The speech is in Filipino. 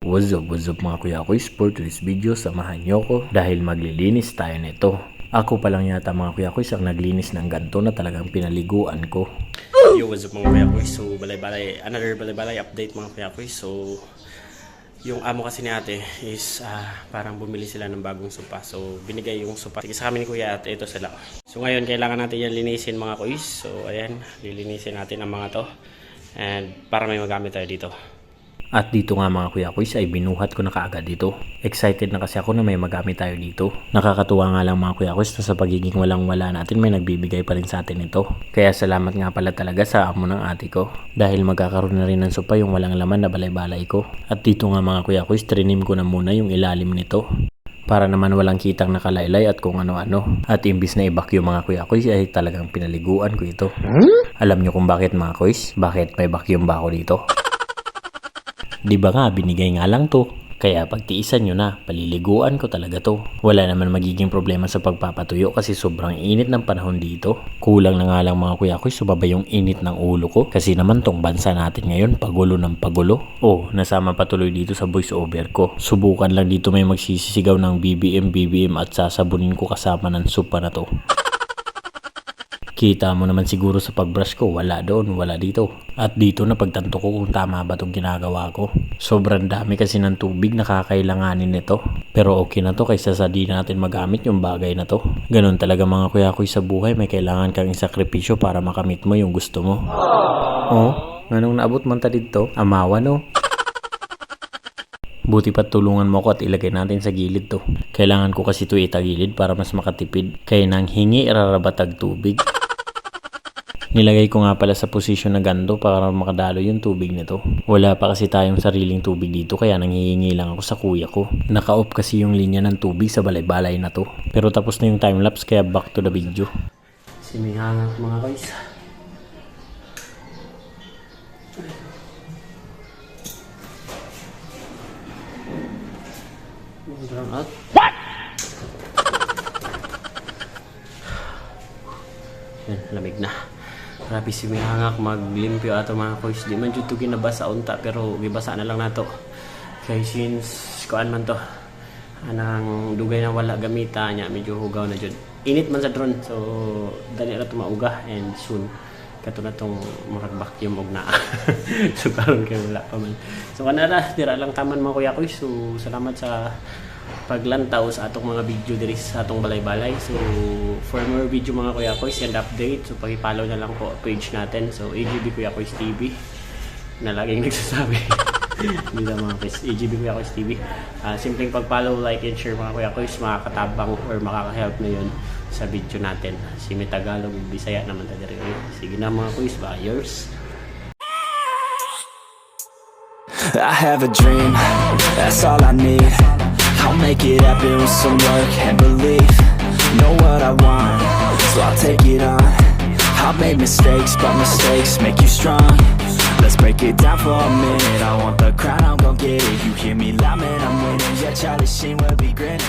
What's up, what's up mga kuya ko? For today's video, samahan nyo ko dahil maglilinis tayo nito. Ako pa lang yata mga kuya ko ang naglinis ng ganto na talagang pinaliguan ko. Yo, what's up mga kuya ko? So, balay-balay, another balay-balay update mga kuya ko. So, yung amo kasi ni ate is ah, parang bumili sila ng bagong sopa. So, binigay yung sopa. Sige sa kami ni kuya at ito sila. So, ngayon kailangan natin yan linisin mga kuys. So, ayan, lilinisin natin ang mga to. And para may magamit tayo dito. At dito nga mga kuya ko ay binuhat ko na kaagad dito. Excited na kasi ako na may magamit tayo dito. Nakakatuwa nga lang mga kuya ko na sa pagiging walang wala natin may nagbibigay pa rin sa atin ito. Kaya salamat nga pala talaga sa amo ng ate ko. Dahil magkakaroon na rin ng sopa yung walang laman na balay-balay ko. At dito nga mga kuya ko trinim ko na muna yung ilalim nito. Para naman walang kitang nakalaylay at kung ano-ano. At imbis na ibak yung mga kuya koys ay talagang pinaliguan ko ito. Alam nyo kung bakit mga koys? Bakit may vacuum ba ako dito? Di ba nga, binigay nga lang to. Kaya pagtiisan nyo na, paliliguan ko talaga to. Wala naman magiging problema sa pagpapatuyo kasi sobrang init ng panahon dito. Kulang na nga lang mga kuya ko, sumaba yung init ng ulo ko. Kasi naman tong bansa natin ngayon, pagulo ng pagulo. Oh, nasama pa tuloy dito sa voice over ko. Subukan lang dito may magsisisigaw ng BBM, BBM at sasabunin ko kasama ng supa na to. Kita mo naman siguro sa pagbrush ko, wala doon, wala dito. At dito na pagtanto ko kung tama ba itong ginagawa ko. Sobrang dami kasi ng tubig na kakailanganin nito. Pero okay na to kaysa sa di natin magamit yung bagay na to. Ganon talaga mga kuya ko sa buhay, may kailangan kang isakripisyo para makamit mo yung gusto mo. Oh, anong naabot man ta dito? Amawa no? Buti pa tulungan mo ko at ilagay natin sa gilid to. Kailangan ko kasi ito itagilid para mas makatipid. Kaya nang hingi rarabatag tubig. Nilagay ko nga pala sa posisyon na ganto para makadalo yung tubig nito. Wala pa kasi tayong sariling tubig dito kaya nanghihingi lang ako sa kuya ko. Naka-off kasi yung linya ng tubig sa balay-balay na to. Pero tapos na yung timelapse kaya back to the video. Simihanga mga. What? What? Yan, lamig na. Grabe si Mihangak maglimpyo ato mga kuys. Di man jud to ginabasa unta pero gibasa na lang nato. Kay since kuan man to. Anang dugay na wala gamita niya medyo hugaw na jud. Init man sa drone so dali ra to mauga and soon kato na tong murag vacuum og naa. so karon kay wala pa man. So kanara dira lang taman mga kuya kuys. So salamat sa paglantaw sa atong mga video diri sa atong balay-balay. So, for more video mga Kuya Koys and update, so pag-follow na lang po page natin. So, AGB Kuya Koys TV na laging nagsasabi. Hindi mga Koys. AGB Kuya Koys TV. Ah, simpleng pag-follow, like, and share mga Kuya Koys, makakatabang or makaka-help na yun sa video natin. Si Tagalog, Bisaya naman tayo rin. Sige na mga Koys, buyers. I have a dream, that's all I need I'll make it happen with some work and belief. Know what I want, so I'll take it on. I've made mistakes, but mistakes make you strong. Let's break it down for a minute. I want the crown, I'm gon' get it. You hear me loud, man, I'm winning. Yeah, Charlie Sheen will be grinning